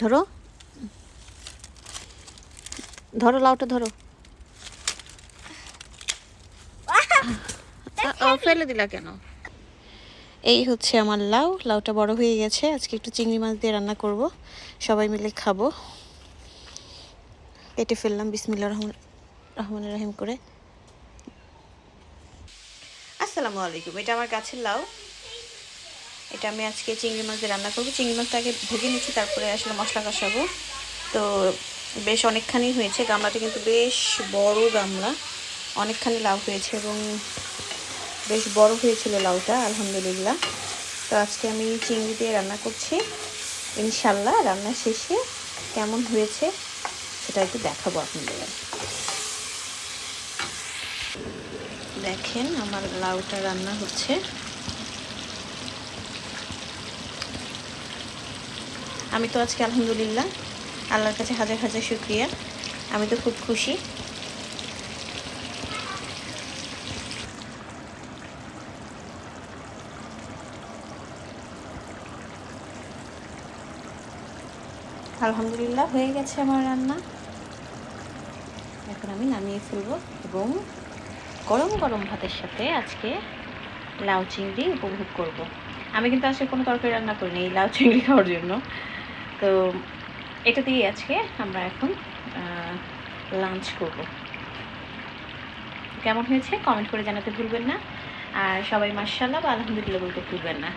ধরো। ধরো লাউটা ধরো। ফেলে দিলা কেন? এই হচ্ছে আমার লাউ। লাউটা বড় হয়ে গেছে। আজকে একটু চিংড়ি মাছ দিয়ে রান্না করব। সবাই মিলে খাব। কেটে ফেললাম বিসমিল্লা রহমান রহমান রহিম করে। আসসালামু আলাইকুম। এটা আমার গাছের লাউ। এটা আমি আজকে চিংড়ি মাছ দিয়ে রান্না করব। চিংড়ি মাছটা আগে ভেজে নিচ্ছি, তারপরে আসলে মশলা কষাবো। তো বেশ অনেকখানি হয়েছে, গামলাটা কিন্তু বেশ বড় গামলা। অনেকখানি লাউ হয়েছে এবং বেশ বড় হয়েছিল লাউটা, আলহামদুলিল্লাহ। তো আজকে আমি চিংড়ি দিয়ে রান্না করছি। ইনশাল্লাহ রান্না শেষে কেমন হয়েছে সেটা একটু দেখাবো আপনাদের। দেখেন আমার লাউটা রান্না হচ্ছে। আমি তো আজকে আলহামদুলিল্লাহ আল্লাহর কাছে হাজার হাজার শুক্রিয়া। আমি তো খুব খুশি। আলহামদুলিল্লাহ হয়ে গেছে আমার রান্না। এখন আমি নামিয়ে ফেলব এবং গরম গরম ভাতের সাথে আজকে লাউ চিংড়ি উপভোগ করব। আমি কিন্তু আজকে কোনো তরকারি রান্না করিনি এই লাউ চিংড়ি খাওয়ার জন্য। তো এটা দিয়ে আজকে আমরা এখন লাঞ্চ করব। কেমন হয়েছে? কমেন্ট করে জানাতে ভুলবেন না। আর সবাই মার্শাল্লাহ বা আলহামদুলিল্লাহ বলতে ভুলবেন না।